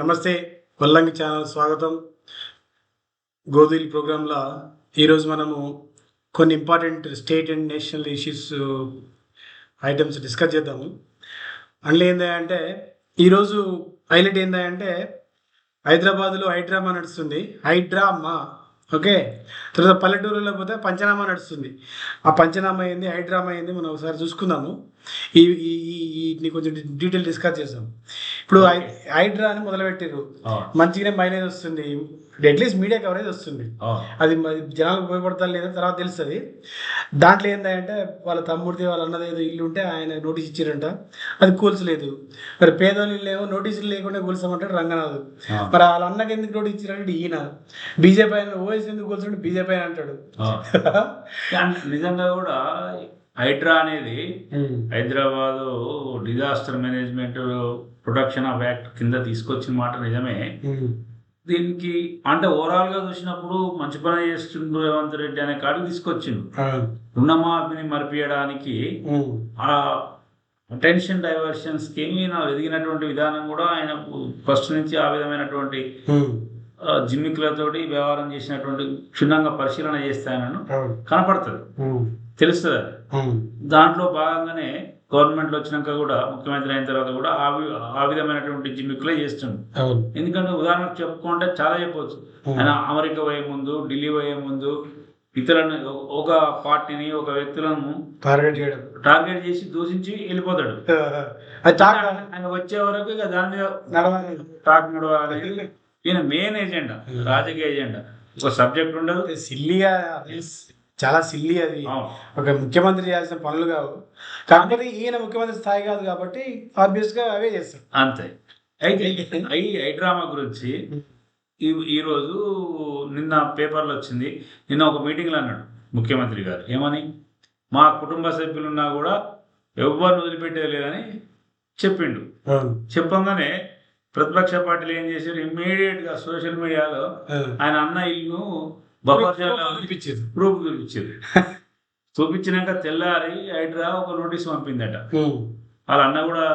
నమస్తే వల్లంగి ఛానల్ స్వాగతం. గోధుల్ ప్రోగ్రాంలో ఈరోజు మనము కొన్ని important state and national issues items discuss చేద్దాము. అందులో ఏంటంటే ఈరోజు హైలైట్ ఏంటంటే హైదరాబాద్లో హైడ్రామా నడుస్తుంది. High drama okay? తర్వాత పల్లెటూరులో పోతే పంచనామా నడుస్తుంది. ఆ పంచనామా ఏంది హైడ్రామా ఏంది మనం ఒకసారి చూసుకుందాము. ఈ ఈ ఈ- వీటిని కొంచెం డీటెయిల్ డిస్కస్ చేద్దాం. ఇప్పుడు హై- హైడ్రా అని మొదలుపెట్టారు మంచిగానే మైలేజ్ వస్తుంది. అట్లీస్ట్ మీడియా కవరేజ్ వస్తుంది. అది మరి జనాలకు ఉపయోగపడతారు లేదా తర్వాత తెలుస్తుంది. దాంట్లో ఏంటంటే వాళ్ళ తమ్ముడిది వాళ్ళ అన్నది ఏదో ఇల్లు ఉంటే ఆయన నోటీస్ ఇచ్చారంట. అది కూల్చలేదు. మరి పేదోళ్ళు ఇల్లు ఏమో నోటీసులు లేకుండా కూల్చమంటాడు రంగనాథ్. మరి వాళ్ళ అన్నకి ఎందుకు నోటీస్ ఇచ్చారంటే ఈయన. బీజేపీ ఆయన ఓఎస్ ఎందుకు కూల్చుంటే బీజేపీ అని అంటాడు. నిజంగా కూడా హైడ్రా అనేది Hyderabad disaster management protection of act కింద తీసుకొచ్చిన మాట నిజమే. దీనికి అంటే ఓవరాల్గా చూసినప్పుడు మంచి పని చేస్తుండ్రు రేవంత్ రెడ్డి అనే కాడికి తీసుకొచ్చిండు. రుణమాఫీని మరిపియడానికి ఆ అటెన్షన్ డైవర్షన్స్కి ఈయన ఎదిగినటువంటి విధానం కూడా ఆయన ఫస్ట్ నుంచి ఆ విధమైనటువంటి జిమ్మికులతోటి వ్యవహారం చేసినటువంటి క్షుణ్ణంగా పరిశీలన చేస్తే ఆయనను కనపడుతుంది. తెలుస్తుంది. దాంట్లో భాగంగానే గవర్నమెంట్ వచ్చినాక కూడా ముఖ్యమంత్రి అయిన తర్వాత కూడా ఆ విధమైనటువంటి జిమ్మికులే అవును. ఎందుకంటే ఉదాహరణకు చెప్పుకుంటే చాలా చెప్పవచ్చు ఆయన అమెరికా పోయే ముందు ఢిల్లీ పోయే ముందు ఇతరులను ఒక పార్టీని ఒక వ్యక్తులను టార్గెట్ చేయడం. టార్గెట్ చేసి దూషించి వెళ్ళిపోతాడు. ఆయన వచ్చే వరకు ఇక దాని మీద నడవాలి. టాక్ నడవాలి. ఈయన మెయిన్ ఎజెండా రాజకీయ ఎజెండా ఒక సబ్జెక్ట్ ఉండదు. సిల్లీగా చాలా సిల్లీ అది. ఒక ముఖ్యమంత్రి చేయాల్సిన పనులు కావు. కాకపోతే ఈయన ముఖ్యమంత్రి స్థాయి కాదు కాబట్టి ఆబ్వియస్గా అవే చేస్తాడు అంతే. అయితే ఈ ఐ డ్రామా గురించి ఈ ఈరోజు నిన్న పేపర్లో వచ్చింది. నిన్న ఒక మీటింగ్లో అన్నాడు ముఖ్యమంత్రి గారు. ఏమని? మా కుటుంబ సభ్యులున్నా కూడా ఎవరిని వదిలిపెట్టేది లేదని చెప్పిండు. చెప్పంగానే ప్రతిపక్ష పార్టీలు ఏం చేశారు? ఇమ్మీడియట్గా సోషల్ మీడియాలో ఆయన అన్న ఇల్లు అనిపించింది ప్రూఫ్ చూపించారు. చూపించినాక తెల్లారి హైడ్రా ఒక నోటీస్ పంపిందట. వాళ్ళ అన్న కూడా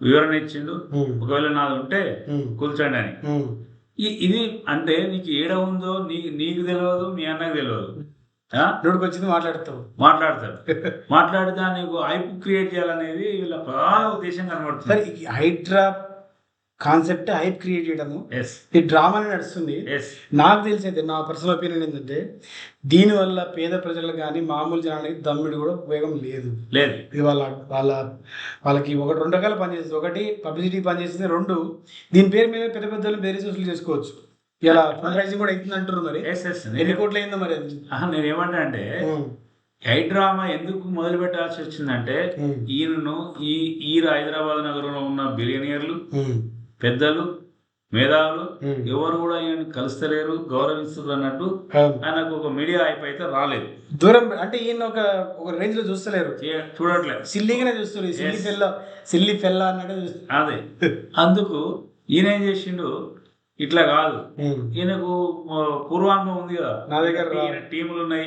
వివరణ ఇచ్చిండు. ఒకవేళ నాది ఉంటే కూర్చోండి అని. ఇది అంటే నీకు ఏడ ఉందో నీ నీకు తెలియదు మీ అన్నకు తెలియదు? నోటికి వచ్చింది మాట్లాడతావు. మాట్లాడతాడు మాట్లాడితే నీకు ఐపు క్రియేట్ చేయాలనేది వీళ్ళ ప్రధాన ఉద్దేశం కనబడుతుంది. హైడ్రా కాన్సెప్ట్ హైప్ క్రియేట్ చేయడము. ఎస్ ఈ డ్రామానే నడుస్తుంది. ఎస్ నాకు తెలిసి అయితే నా పర్సనల్ ఒపీనియన్ ఏంటంటే దీనివల్ల పేద ప్రజలకు కానీ మామూలు జనానికి దమ్మిడి కూడా ఉపయోగం లేదు. లేదు. ఇది వాళ్ళ వాళ్ళ వాళ్ళకి ఒకటి రెండు రకాల పనిచేస్తుంది. ఒకటి పబ్లిసిటీ పనిచేస్తుంది. రెండు దీని పేరు మీద పెద్ద పెద్ద వేరే సోషల్ చేసుకోవచ్చు. ఇలా ఫండ్ రైజింగ్ కూడా అవుతుంది అంటారు మరి. ఎస్ ఎస్ ఎన్ని కోట్లు అయిందో మరి నేను ఏమంటా అంటే హై డ్రామా ఎందుకు మొదలు పెట్టాల్సి వచ్చిందంటే ఈయనను ఈ ఈ హైదరాబాద్ నగరంలో ఉన్న బిలియనియర్లు పెద్దలు మేధావులు. ఎవరు కూడా ఈయన కలుస్తలేరు గౌరవిస్తున్నారు అన్నట్టు. ఆయనకు ఒక మీడియా హైప్ అయితే రాలేదు దూరం అంటే ఈయన ఒక ఒక రేంజ్లో చూస్తలేరు చూడట్లేదు సిల్లీగానే చూస్తారు సిల్లి. ఫెల్ల సిల్లి ఫెల్ల అన్నట్టు అదే అందుకు ఈయన ఏం చేసిండు ఇట్లా కాదు. ఈయనకు పూర్వానుభవం ఉంది కదా. నా దగ్గర టీములు ఉన్నాయి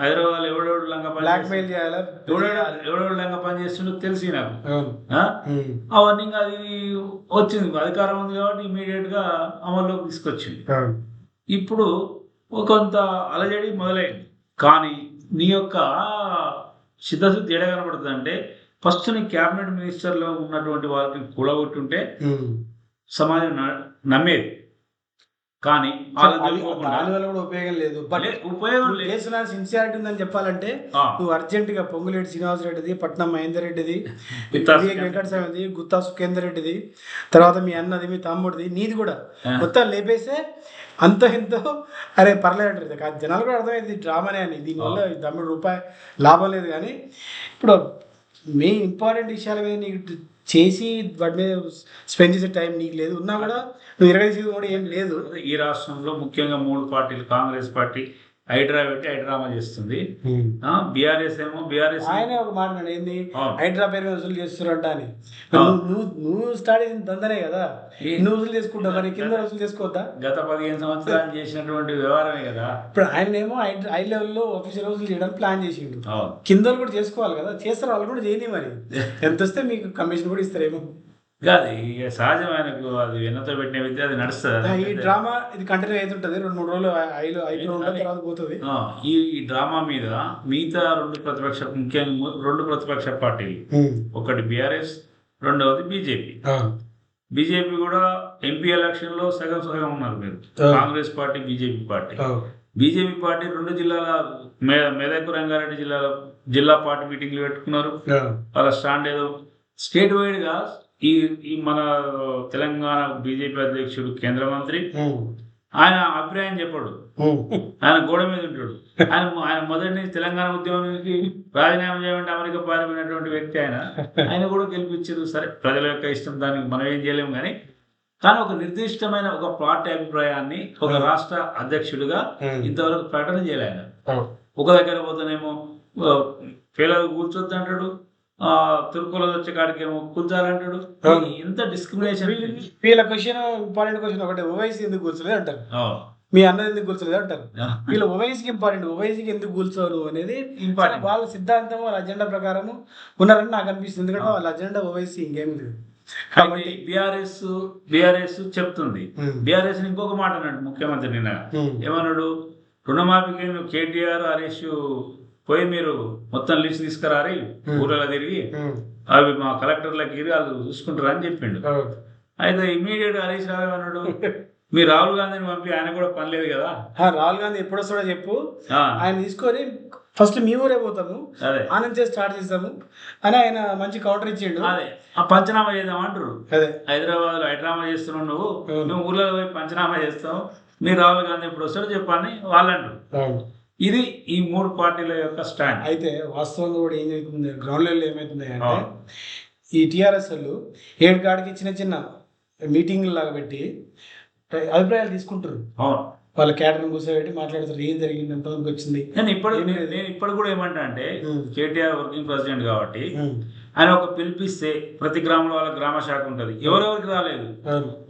హైదరాబాద్ ఎవడెవడు లంగా పని బ్లాక్ మెయిల్ చేయాలా? ఎవడెవడు ఎవడెవడు లంగా పని చేస్తుండో తెలిసి నాకు అవన్నీ అది వచ్చింది. అధికారం ఉంది కాబట్టి ఇమీడియట్గా అమల్లోకి తీసుకొచ్చింది. ఇప్పుడు కొంత అలజడి మొదలైంది. కానీ నీ యొక్క సిద్ధశుద్ధి ఎడ కనబడుతుంది అంటే ఫస్ట్ నీ క్యాబినెట్ మినిస్టర్లో ఉన్నటువంటి వాళ్ళకి కూడగొట్టుంటే. సమాజం నమ్మేది. కానీ దానివల్ల కూడా ఉపయోగం లేదు. ఉపయోగం లేదు. సిన్సియారిటీ ఉందని చెప్పాలంటే నువ్వు అర్జెంట్గా పొంగులేటి శ్రీనివాస్ రెడ్డిది పట్నం మహేందర్ రెడ్డిది వెంకట స్వామిది గుత్తా సుఖేందర్ రెడ్డిది తర్వాత మీ అన్నది మీ తమ్ముడిది నీది కూడా. మొత్తం లేపేస్తే అంత ఎంతో అరే పర్లేదు. కాదు జనాలు కూడా అర్థమైంది డ్రామానే అని. దీనివల్ల తమ్ముడు రూపాయి లాభం లేదు కానీ ఇప్పుడు మెయిన్ ఇంపార్టెంట్ విషయాల మీద నీకు చేసి వాటి మీద స్పెండ్ చేసే టైం నీకు లేదు. ఉన్నా కూడా నువ్వు ఇరవై కూడా ఏం లేదు. ఈ రాష్ట్రంలో ముఖ్యంగా మూడు పార్టీలు కాంగ్రెస్ పార్టీ హైడ్రా పెట్టి హైడ్రామా చేస్తుంది. బీఆర్ఎస్ ఏమో బీఆర్ఎస్ ఆయనే ఒక మాట ఏంది. హైడ్రా పేరు వసూలు చేస్తున్నారంట అని. నువ్వు నువ్వు స్టార్ట్ చేసిన దందనే కదా? నువ్వు వసూలు చేసుకుంటావు మరి కింద వసూలు చేసుకోవద్దా? గత పదిహేను సంవత్సరాలు చేసినటువంటి వ్యవహారమే కదా. ఇప్పుడు ఆయన ఏమో హై లెవెల్లో ఆఫీసర్ వసూలు చేయడానికి ప్లాన్ చేసిండు. కింద కూడా చేసుకోవాలి కదా? చేస్తారు వాళ్ళు కూడా చేయని మరి. ఎంత వస్తే మీకు కమిషన్ కూడా ఇస్తారేమో. కాదు ఇక సహజమైనకు అది వెన్నతో పెట్టిన విద్య అది నడుస్తుంది? ఈ డ్రామా ఇది కంటిన్యూ అవుతుంటది రెండు మూడు రోజులు ఐదు ఐదు తర్వాత పోతుంది. ఈ ఈ డ్రామా మీద మిగతా రెండు ప్రతిపక్ష ముఖ్యంగా రెండు ప్రతిపక్ష పార్టీలు. ఒకటి బీఆర్ఎస్ రెండవది బీజేపీ. బీజేపీ కూడా ఎంపీ ఎలక్షన్లో సగం సగం ఉన్నారు మీరు. Congress party BJP party. BJP party రెండు జిల్లాల మెదక్ రంగారెడ్డి జిల్లాల జిల్లా పార్టీ మీటింగ్లు పెట్టుకున్నారు. వాళ్ళ స్టాండ్ ఏదో స్టేట్ వైడ్గా ఈ ఈ మన తెలంగాణ బీజేపీ అధ్యక్షుడు కేంద్ర మంత్రి ఆయన అభిప్రాయం చెప్పాడు. ఆయన గోడ మీద ఉంటాడు. ఆయన ఆయన మొదటి తెలంగాణ ఉద్యమానికి రాజీనామా చేయమంటే అమెరికా పారిపోయినటువంటి వ్యక్తి ఆయన. ఆయన కూడా గెలిపించారు. సరే ప్రజల యొక్క ఇష్టం దానికి మనం ఏం చేయలేము కానీ కానీ ఒక నిర్దిష్టమైన ఒక పార్టీ అభిప్రాయాన్ని ఒక రాష్ట్ర అధ్యక్షుడిగా ఇంతవరకు ప్రకటన చేయలే ఆయన. ఒక దగ్గర పోతేనేమో పేదలు కూర్చొద్దు అంటాడు ఆ తుర్కుల వచ్చే కాడికేమో కూర్చోాలంటాడు అవును. ఎంత డిస్క్రిమినేషన్ వీళ్ళ క్వశ్చన్ ఇంపార్టెంట్ క్వశ్చన్ ఒకటి ఓవైసీ ఎందుకు కూర్చోలేదు అంటారు? మీ అన్నది ఎందుకు కూర్చోలేదు అంటారు? వీళ్ళ ఓవైసీకి ఇంపార్టెంట్ ఓవైసీకి ఎందుకు కూర్చోరు అనేది ఇంపార్టెంట్ వాళ్ళ సిద్ధాంతం వాళ్ళ అజెండా ప్రకారం ఉన్నారని నాకు అనిపిస్తుంది. ఎందుకంటే వాళ్ళ అజెండా ఓవైసీ ఇంకేం లేదు. కాబట్టి బీఆర్ఎస్ బీఆర్ఎస్ చెప్తుంది. బీఆర్ఎస్ ఇంకొక మాట అన్నాడు ముఖ్యమంత్రి నిన్న. ఏమన్నాడు? రుణమాఫీకి నువ్వు కేటీఆర్ హరీష్ పోయి మీరు మొత్తం లిస్ట్ తీసుకురారి. ఊళ్ళలో తిరిగి. అవి మా కలెక్టర్లకి ఇరి వాళ్ళు చూసుకుంటారు అని చెప్పిండు. అయితే ఇమీడియట్ హరీష్ రావు ఏమన్నాడు? మీ రాహుల్ గాంధీని పంపి ఆయన కూడా పని లేదు కదా. రాహుల్ గాంధీ ఎప్పుడు వస్తాడో చెప్పు. ఆయన తీసుకొని ఫస్ట్ మీ ఊరే పోతాము. అదే. ఆ నుంచే స్టార్ట్ చేస్తాము. అని ఆయన మంచి కౌంటర్ ఇచ్చిండు. అదే. ఆ పంచనామా చేద్దాం అంటారు అదే. హైదరాబాద్లో హైడ్రామా చేస్తున్నావు నువ్వు. నువ్వు ఊళ్ళో పోయి పంచనామా చేస్తావు. మీ రాహుల్ గాంధీ ఎప్పుడు వస్తాడో చెప్పని వాళ్ళు అంటారు అవును. ఇది ఈ మూడు పార్టీల యొక్క స్టాండ్. అయితే వాస్తవంగా కూడా ఏం జరుగుతుంది? గ్రౌండ్ లెవెల్ ఏమవుతుంది అంటే. ఈ టీఆర్ఎస్ వాళ్ళు ఏడు కాడికి చిన్న చిన్న మీటింగ్ లాగా పెట్టి అభిప్రాయాలు తీసుకుంటారు. వాళ్ళ క్యాటరింగ్ కూర్చోబెట్టి మాట్లాడతారు. ఏం జరిగింది? ఎంతమందికి వచ్చింది? నేను ఇప్పుడు నేను ఇప్పుడు కూడా ఏమంటా అంటే. కేటీఆర్ వర్కింగ్ ప్రెసిడెంట్ కాబట్టి ఆయన ఒక పిలిపిస్తే ప్రతి గ్రామంలో వాళ్ళ గ్రామ శాఖ ఉంటుంది ఎవరెవరికి రాలేదు.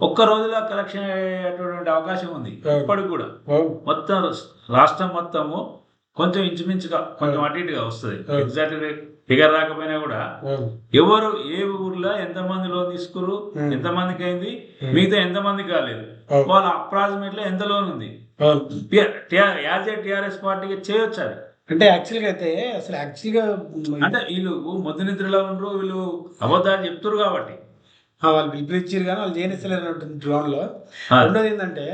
ఒక్క రోజులో కలెక్షన్ అయ్యేటటువంటి అవకాశం ఉంది. ఇప్పటికి కూడా. మొత్తం రాష్ట్రం మొత్తము కొంచెం ఇంచుమించుగా కొంచెం. అటు ఇటుగా వస్తుంది. ఎగ్జాక్ట్ ఫిగర్ రాకపోయినా కూడా. ఎవరు ఏ ఊర్లో ఎంతమంది లోన్ తీసుకురు. ఎంతమందికి అయింది. మిగతా ఎంతమందికి కాలేదు అవును. వాళ్ళ అప్రాక్సిమేట్లో ఎంత లోన్ ఉంది. యాజ్ ఏ టిఆర్ఎస్ పార్టీకి చేయొచ్చు అది అంటే యాక్చువల్గా అయితే అసలు యాక్చువల్గా అంటే వీళ్ళు మొద్దు నిద్రలో ఉండరు వీళ్ళు అబద్ధాలు చెప్తారు కాబట్టి వాళ్ళు పిలిపించారు కానీ వాళ్ళు చేయనిస్తలేరు గ్రౌండ్లో ఆ. రెండోది ఏంటంటే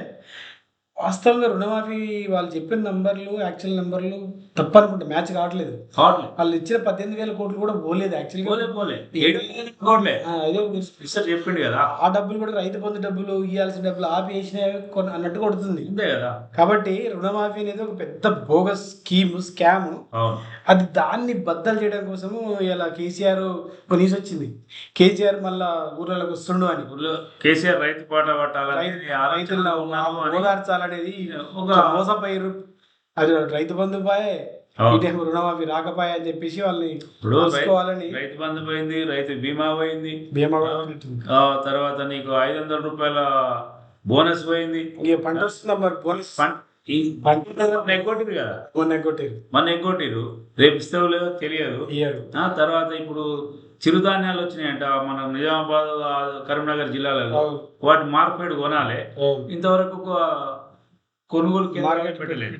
వాస్తవంగా రుణమాఫీ వాళ్ళు చెప్పిన నంబర్లు యాక్చువల్ నంబర్లు తప్పనుకుంటా. మ్యాచ్ కావట్లేదు. కావట్లే వాళ్ళు ఇచ్చిన పద్దెనిమిది వేల కోట్లు కూడా పోలేదు యాక్చువల్గా పోలే పోలే. ఏడు అదే చెప్పిండు కదా. ఆ డబ్బులు కూడా రైతు బంధు డబ్బులు ఇవ్వాల్సిన డబ్బులు ఆపి వేసినవి కొన్ని అన్నట్టు కొడుతుంది. అంతే కదా. కాబట్టి రుణమాఫీ అనేది ఒక పెద్ద బోగస్ స్కీమ్ స్కామ్. అది దాన్ని బద్దలు చేయడం కోసము ఇలా కేసీఆర్ ఒక న్యూస్ వచ్చింది. కేసీఆర్ మళ్ళా ఊర్లలోకి వస్తుండు అని. ఊర్లో కేసీఆర్ రైతు పాట రైతులను ఓదార్చాలనేది ఒక మోసపోయారు అది రైతు బంధు పాయే. ఇటేమో రుణమాఫీ రాకపాయే అని చెప్పేసి వాళ్ళని తెలుసుకోవాలని రైతు బంధు పోయింది రైతు బీమా పోయింది. బీమా తర్వాత నీకు ఐదు వందల రూపాయల బోనస్ పోయింది. ఇక పంట వస్తుందా మరి బోనస్ ఈ మొన్న ఎగ్గొట్టిరు కదా? మొన్న కొట్టారు మొన్న ఎగ్గొట్టిరు రేపు ఇస్తావు లేదో తెలియదు ఆ తర్వాత ఇప్పుడు చిరుధాన్యాలు వచ్చినాయంట మన నిజామాబాద్ కరీంనగర్ జిల్లాలలో. వాటి మార్కెట్ కొనాలి. ఇంతవరకు ఒక కొనుగోలు పెట్టలేదు.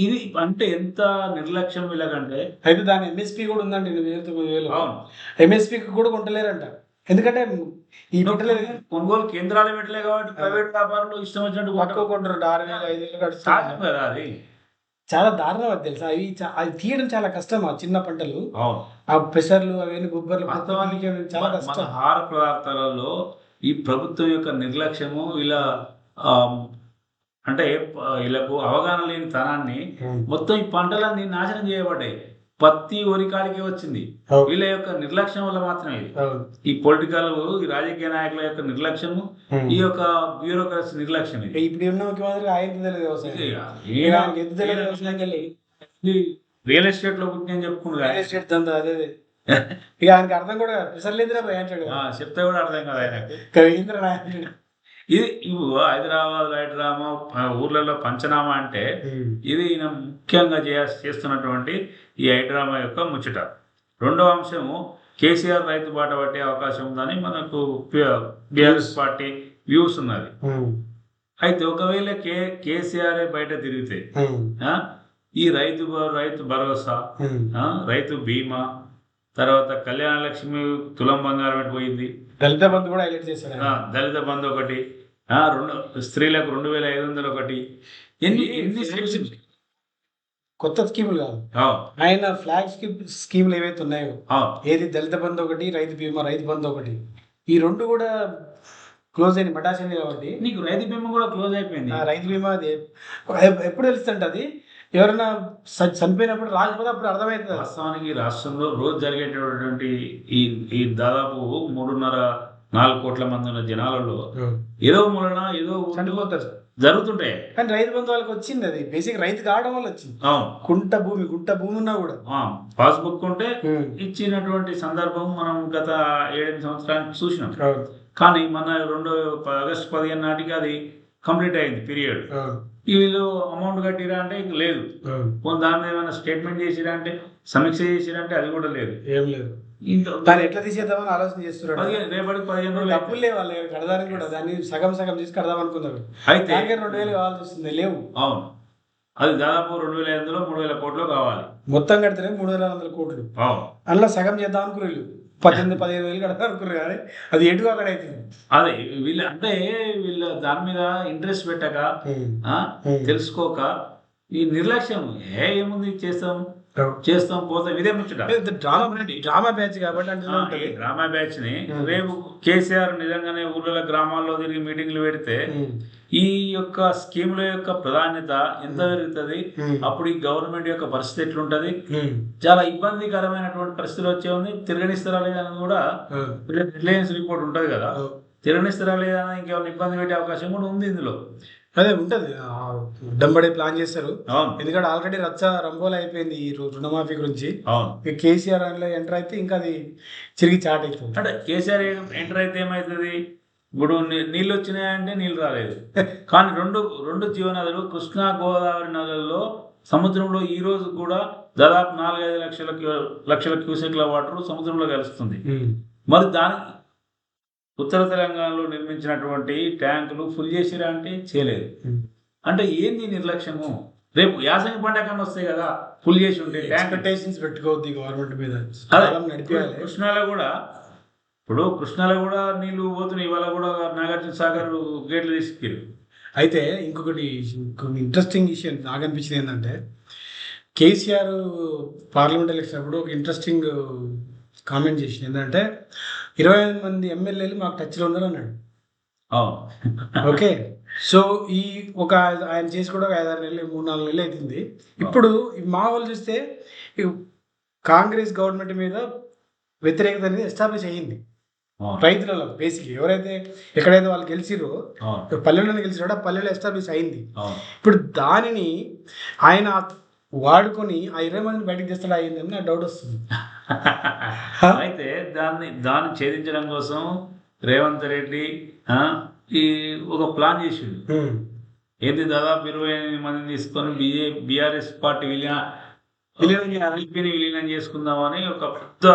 ఇది అంటే ఎంత నిర్లక్ష్యం వీళ్ళకంటే అయితే దాని ఎంఎస్పి కూడా ఉందండి వేలు తొమ్మిది వేలు అవును. ఎంఎస్పి కూడా కొంటలేరంట. ఎందుకంటే ఈ కదా, కొనుగోలు కేంద్రాలు పెట్టలే కాబట్టి ప్రైవేట్ వ్యాపారులు ఇష్టం వచ్చినట్టు తక్కువ కొంటారు. కొంటారు ఆరు వేలు ఐదు వేలు కడుతున్నారు. కదా అది. చాలా దారుణం అది తెలుసా? అవి అది తీయడం చాలా కష్టం ఆ చిన్న పంటలు. ఆ పెసర్లు అవన్నీ గుబ్బర్లు వాస్తవానికి చాలా కష్టం. ఆహార పదార్థాలలో ఈ ప్రభుత్వం యొక్క నిర్లక్ష్యము ఇలా అంటే వీళ్ళకు అవగాహన లేని తనాన్ని మొత్తం ఈ పంటలన్నీ నాశనం చేయబడ్డాయి. పత్తి వరికాడికి వచ్చింది. వీళ్ళ యొక్క నిర్లక్ష్యం వల్ల మాత్రమే ఇది. ఈ పొలిటికల్ ఈ రాజకీయ నాయకుల యొక్క నిర్లక్ష్యము. ఈ యొక్క బ్యూరోక్రసీ నిర్లక్ష్యం ఇది ఇప్పుడు ఉన్న ముఖ్యమంత్రి ఆయన రియల్ ఎస్టేట్లో పుట్టిన చెప్పుకుంటు రియల్ ఎస్టేట్ దందా అదే అదే. ఇక ఆయనకి అర్థం కూడా. పెసర్లేదురా అంటాడు చెప్తే కూడా అర్థం కాదు ఆయనకు కవీంద్ర నాయకుడు ఇది హైదరాబాద్ హైదరామా ఊర్లలో పంచనామా అంటే ఇది ఈయన ముఖ్యంగా చేయ చేస్తున్నటువంటి ఈ హైడ్రామా యొక్క ముచ్చట. రెండవ అంశము కేసీఆర్ రైతు బాట పట్టే అవకాశం ఉందని మనకు బీఆర్ఎస్ పార్టీ వ్యూస్ ఉన్నది. అయితే ఒకవేళ కే కేసీఆర్ బయట తిరిగితే ఈ రైతు రైతు భరోసా రైతు బీమా తర్వాత కళ్యాణ లక్ష్మి తులం బంగారం పోయింది? దళిత బంధు కూడా హైలైట్. ఆ, దళిత బంధు ఒకటి రెండు స్త్రీలకు రెండు వేల ఐదు వందలు ఒకటి. ఎన్ని ఎన్ని స్కీమ్స్ కొత్త స్కీములు కాదు. ఆయన ఫ్లాగ్ స్కీమ్ స్కీములు ఏవైతే ఉన్నాయో. ఏది దళిత బంధు ఒకటి రైతు బీమా రైతు బంధు ఒకటి ఈ రెండు కూడా క్లోజ్ అయింది కాబట్టి. నీకు రైతు బీమా కూడా క్లోజ్ అయిపోయింది. ఆ రైతు బీమా అది ఎప్- ఎప్పుడు తెలుస్తుంట అది? ఎవరైనా చనిపోయినప్పుడు రాకపోతే అప్పుడు అర్థమవుతుంది. వాస్తవానికి రాష్ట్రంలో రోజు జరిగేటటువంటి ఈ ఈ దాదాపు మూడున్నర నాలుగు కోట్ల మంది ఉన్న జనాలలో ఏదో మూలన ఏదో చనిపోతారు. జరుగుతుంటాయి. కానీ రైతు బంధు వాళ్ళకి వచ్చింది అది. బేసిక్ రైతు కావడం వల్ల వచ్చింది. కుంట భూమి గుంట భూమి ఉన్నా కూడా. పాస్బుక్ ఉంటే ఇచ్చినటువంటి సందర్భం మనం గత ఏడెనిమిది సంవత్సరానికి చూసినాం. కానీ మన రెండు ఆగస్టు పదిహేను నాటికి అది కంప్లీట్ అయింది పీరియడ్. వీళ్ళు అమౌంట్ కట్టిరా అంటే ఇంక లేదు. దాని మీద ఏమైనా స్టేట్మెంట్ చేసిరా అంటే సమీక్ష చేసిరా అంటే అది కూడా లేదు. ఏం లేదు. దాన్ని ఎట్లా తీసేద్దామని ఆలోచన చేస్తున్నారు పదిహేను రేపటికి పదిహేను రోజులు డబ్బులు లేవు వాళ్ళు కడదానికి కూడా దాన్ని సగం సగం చేసి కడదాం అనుకున్నారు అయితే రెండు వేలు కావాల్సి వస్తుంది లేవు. అవును. అది దాదాపు రెండు వేల ఐదులో మూడు వేల కోట్లు కావాలి. మొత్తం కడితేనే మూడు వేల వందల కోట్లు. అందులో సగం చేద్దాం అనుకున్నారు పద్దెనిమిది పదిహేను వేలు కడదాం అనుకున్నారు కానీ అది ఎటు అక్కడ అవుతుంది అదే వీళ్ళు అంటే వీళ్ళ దాని మీద ఇంట్రెస్ట్ పెట్టక ఆ, తెలుసుకోక ఈ నిర్లక్ష్యం. ఏ ఏముంది చేస్తాం? చేస్తాం పోతాం ఇదే ముచ్చట. డ్రామా డ్రామా బ్యాచ్ కాబట్టి అంటే డ్రామా బ్యాచ్ని రేపు కేసీఆర్ నిజంగానే ఊర్ల గ్రామాల్లో తిరిగి మీటింగ్లు పెడితే ఈ యొక్క స్కీముల యొక్క ప్రాధాన్యత ఎంత పెరుగుతుంది? అప్పుడు ఈ గవర్నమెంట్ యొక్క పరిస్థితి ఎట్లుంటది? చాలా ఇబ్బందికరమైనటువంటి పరిస్థితులు వచ్చే ఉంది. తిరగనిస్తారా లేదా అని కూడా రిలయన్స్ రిపోర్ట్ ఉంటది కదా. తిరగనిస్తారా లేదా ఇంకేమైనా ఇబ్బంది పెట్టే అవకాశం కూడా ఉంది ఇందులో. అదే ఉంటది. డంబడే ప్లాన్ చేస్తారు. ఎందుకంటే ఆల్రెడీ రచ్చ రంగోలు అయిపోయింది ఈ రుణమాఫీ గురించి. కేసీఆర్ అందులో ఎంటర్ అయితే ఇంకా అది తిరిగి చాట్ అవుతుంది అంటే కేసీఆర్ ఎంటర్ అయితే ఏమవుతుంది ఇప్పుడు నీళ్ళు వచ్చినాయంటే నీళ్ళు రాలేదు. కానీ రెండు రెండు జీవనదులు కృష్ణా గోదావరి నదులలో సముద్రంలో ఈ రోజు కూడా దాదాపు నాలుగైదు లక్షల లక్షల క్యూసెక్ల వాటర్ సముద్రంలో కలుస్తుంది. మరి దాని ఉత్తర తెలంగాణలో నిర్మించినటువంటి ట్యాంకులు ఫుల్ చేసిరా అంటే చేయలేదు. అంటే ఏంది నిర్లక్ష్యము? రేపు యాసంగి కన్నా వస్తాయి కదా ఫుల్ చేసి ఉంటే ట్యాంక్ పెట్టుకోవద్దు గవర్నమెంట్ మీద. కృష్ణాలో కూడా ఇప్పుడు కృష్ణాలో కూడా నీళ్ళు పోతున్నాయి ఇవాళ కూడా నాగార్జున సాగర్ గేట్లు తీసుకెళ్ళి అయితే ఇంకొకటి ఇంకొక ఇంట్రెస్టింగ్ విషయం నాకు అనిపించింది ఏంటంటే కేసీఆర్ పార్లమెంట్ ఎలక్షన్ అప్పుడు ఒక ఇంట్రెస్టింగ్ కామెంట్ చేసింది ఏంటంటే ఇరవై ఐదు మంది ఎమ్మెల్యేలు మాకు టచ్లో ఉన్నారు అన్నాడు. ఓకే. సో ఈ ఒక ఆయన చేసి కూడా ఒక ఐదారు నెలలు మూడు నాలుగు నెలలు అవుతుంది ఇప్పుడు మా వాళ్ళు చూస్తే కాంగ్రెస్ గవర్నమెంట్ మీద వ్యతిరేకత అనేది ఎస్టాబ్లిష్ అయ్యింది. రైతులలో బేసిక్ ఎవరైతే ఎక్కడైతే వాళ్ళు గెలిచిరో పల్లెలను గెలిచినాడో ఆ పల్లెలో ఎస్టాబ్లిష్ అయింది ఇప్పుడు దానిని ఆయన వాడుకొని ఆ ఇరవై మందిని బయటకు తెస్తాడు అయిందని నా డౌట్ వస్తుంది. అయితే దాన్ని దాన్ని ఛేదించడం కోసం రేవంత్ రెడ్డి ఈ ఒక ప్లాన్ చేసిండు. ఏంది దాదాపు ఇరవై ఎనిమిది మందిని తీసుకొని బిజే బీఆర్ఎస్ పార్టీ విలీన విలీనం విలీనం చేసుకుందామని ఒక పెద్ద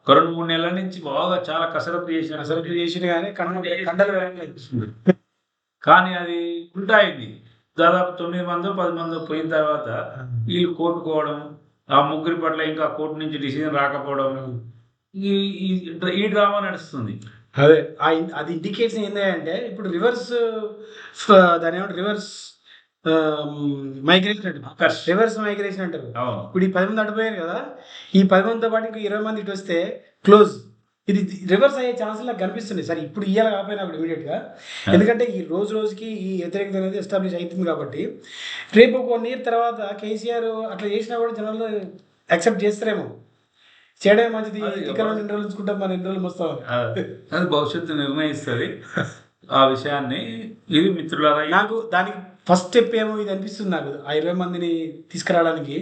ఒక రెండు మూడు నెలల నుంచి బాగా చాలా కసరత్తు చేసిన అసలు చేసిన కానీ. కానీ అది ఉల్టా అయింది దాదాపు తొమ్మిది మందో పది మందో పోయిన తర్వాత వీళ్ళు కోర్టుకోవడం ఆ ముగ్గురి పట్ల ఇంకా కోర్టు నుంచి డిసిజన్ రాకపోవడం ఈ డ్రామా నడుస్తుంది. అదే అది ఇండికేట్స్ ఏంటంటే ఇప్పుడు రివర్స్ దాని ఏమంటారు రివర్స్ మైగ్రేషన్ అంటారు రివర్స్ మైగ్రేషన్ అంటారు ఇప్పుడు ఈ పది మంది అడిపోయారు కదా ఈ పది మందితో పాటు ఇంకో ఇరవై మంది ఇటు వస్తే క్లోజ్ ఇది రివర్స్ అయ్యే ఛాన్సులు నాకు కనిపిస్తున్నాయి సరే ఇప్పుడు ఇయ్యాలి కాకపోయినా ఇప్పుడు ఇమీడియట్గా ఎందుకంటే ఈ రోజు రోజుకి ఈ వ్యతిరేకత అనేది ఎస్టాబ్లిష్ అవుతుంది కాబట్టి. రేపు ఒక వన్ ఇయర్ తర్వాత కేసీఆర్ అట్లా చేసినా కూడా జనాలు యాక్సెప్ట్ చేస్తారేమో. చేయడమే మంచిది. ఇక్కడ ఎన్ని రోజులు ఉంచుకుంటాం మన ఎన్ని రోజులు వస్తాం అది భవిష్యత్తు నిర్ణయిస్తుంది. ఆ విషయాన్ని ఇది మిత్రులారా నాకు దానికి ఫస్ట్ స్టెప్ ఏమో ఇది అనిపిస్తుంది నాకు. ఆ ఇరవై మందిని తీసుకురావడానికి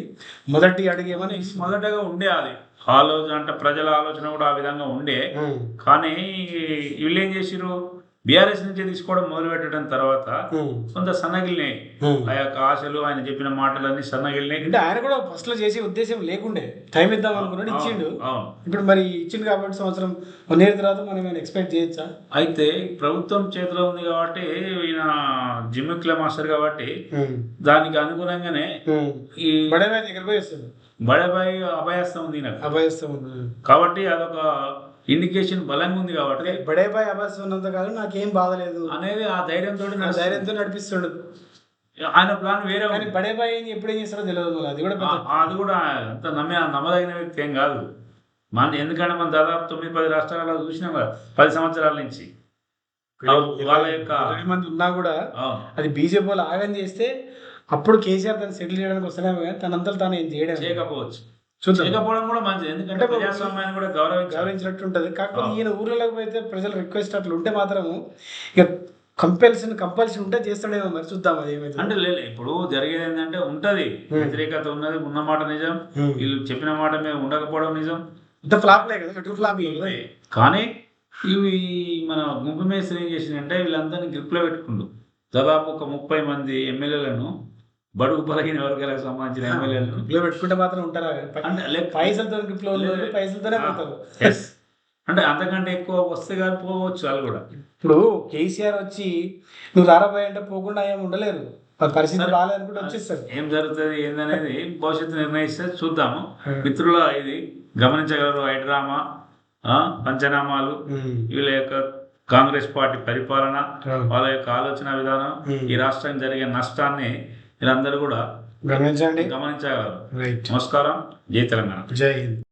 మొదటి అడుగు ఏమని మొదటగా ఉండే అది. ఆలోచన అంటే ప్రజల ఆలోచన కూడా ఆ విధంగా ఉండే. కానీ వీళ్ళు ఏం చేసిరు బీఆర్ఎస్ నుంచి తీసుకోవడం మొదలు పెట్టడం తర్వాత కొంత సన్నగిలినాయి. ఆ యొక్క ఆశలు ఆయన చెప్పిన మాటలన్నీ సన్నగిలినాయి అంటే ఆయన కూడా ఫస్ట్లో చేసే ఉద్దేశం లేకుండే. టైం ఇద్దాం అనుకున్నాడు ఇచ్చిండు. ఇప్పుడు మరి ఇచ్చిండు కాబట్టి సంవత్సరం వన్ ఇయర్ తర్వాత మనం ఏమైనా ఎక్స్పెక్ట్ చేయొచ్చా? అయితే ప్రభుత్వం చేతిలో ఉంది కాబట్టి ఈయన జిమ్మిక్ల మాస్టర్ కాబట్టి దానికి అనుగుణంగానే ఈ బడే బాయ్ దగ్గర పోయి వస్తుంది బడబాయి అభయాస్తం ఉంది నాకు అభయస్థం ఉంది. కాబట్టి అదొక ఇండికేషన్ బలంగా ఉంది కాబట్టి బడే బాయ్ అభయస్థం ఉన్నంత కాలం నాకేం బాధ లేదు. అనేది ఆ ధైర్యంతో ధైర్యంతో నడిపిస్తుండు. ఆయన ప్లాన్ వేరే కానీ ఉంది. బడే బాయ్ ఎప్పుడు ఏం చేస్తారో తెలియదు అది కూడా అది కూడా అంత నమ్మే నమ్మదగిన వ్యక్తి ఏం కాదు. మన ఎందుకంటే మనం దాదాపు తొమ్మిది పది రాష్ట్రాలలో చూసినాం కదా పది సంవత్సరాల నుంచి. వాళ్ళ యొక్క మంది ఉన్నా కూడా. అది బీజేపీ వాళ్ళు ఆగం చేస్తే అప్పుడు కేసీఆర్ తను సెటిల్ చేయడానికి వస్తున్నాము కానీ తనంతలో తాను ఏం చేయడం? చేయకపోవచ్చు. చూద్దాం. చేయకపోవడం కూడా మంచిది. ఎందుకంటే ప్రజాస్వామ్యాన్ని కూడా గౌరవించినట్టు ఉంటుంది కాకపోతే. ఈయన ఊర్లలోకి పోతే ప్రజల రిక్వెస్ట్ అట్లా ఉంటే మాత్రము ఇక కంపల్సన్ కంపల్సన్ ఉంటే చేస్తాడేమో మరి. చూద్దాం అది ఏమైతే అంటే లేదు ఇప్పుడు జరిగేది ఏంటంటే ఉంటది. వ్యతిరేకత ఉన్నది ఉన్న మాట నిజం. వీళ్ళు చెప్పిన మాట మీద ఉండకపోవడం నిజం. ఇంత ఫ్లాప్లే కదా టూ ఫ్లాప్ కానీ ఇవి మన గుంపు మేస్త్రి ఏం చేసిందంటే వీళ్ళందరినీ గ్రిప్లో పెట్టుకుండు. దాదాపు ఒక ముప్పై మంది ఎమ్మెల్యేలను బడుగు బలహీన వర్గాలకు సంబంధించిన ఎమ్మెల్యేలను పెట్టుకుంటే మాత్రం ఉంటారా పైసలతో పైసలతోనే. పోతారు. అంటే అంతకంటే ఎక్కువ వస్తే కానీ పోవచ్చు వాళ్ళు కూడా ఇప్పుడు కేసీఆర్ వచ్చి నువ్వు రారాబాయ్ అంటే పోకుండా ఏమి ఉండలేరు పరిస్థితి. రాలేదనుకుంటే వచ్చేస్తారు ఏం జరుగుతుంది ఏందనేది భవిష్యత్తు నిర్ణయిస్తే చూద్దాము. మిత్రుల ఇది గమనించగలరు హైడ్రామా పంచనామాలు వీళ్ళ యొక్క కాంగ్రెస్ పార్టీ పరిపాలన వాళ్ళ యొక్క ఆలోచన విధానం. ఈ రాష్ట్రం జరిగే నష్టాన్ని వీళ్ళందరూ కూడా గమనించండి. గమనించగలరు. నమస్కారం. జై తెలంగాణ. జై హింద్.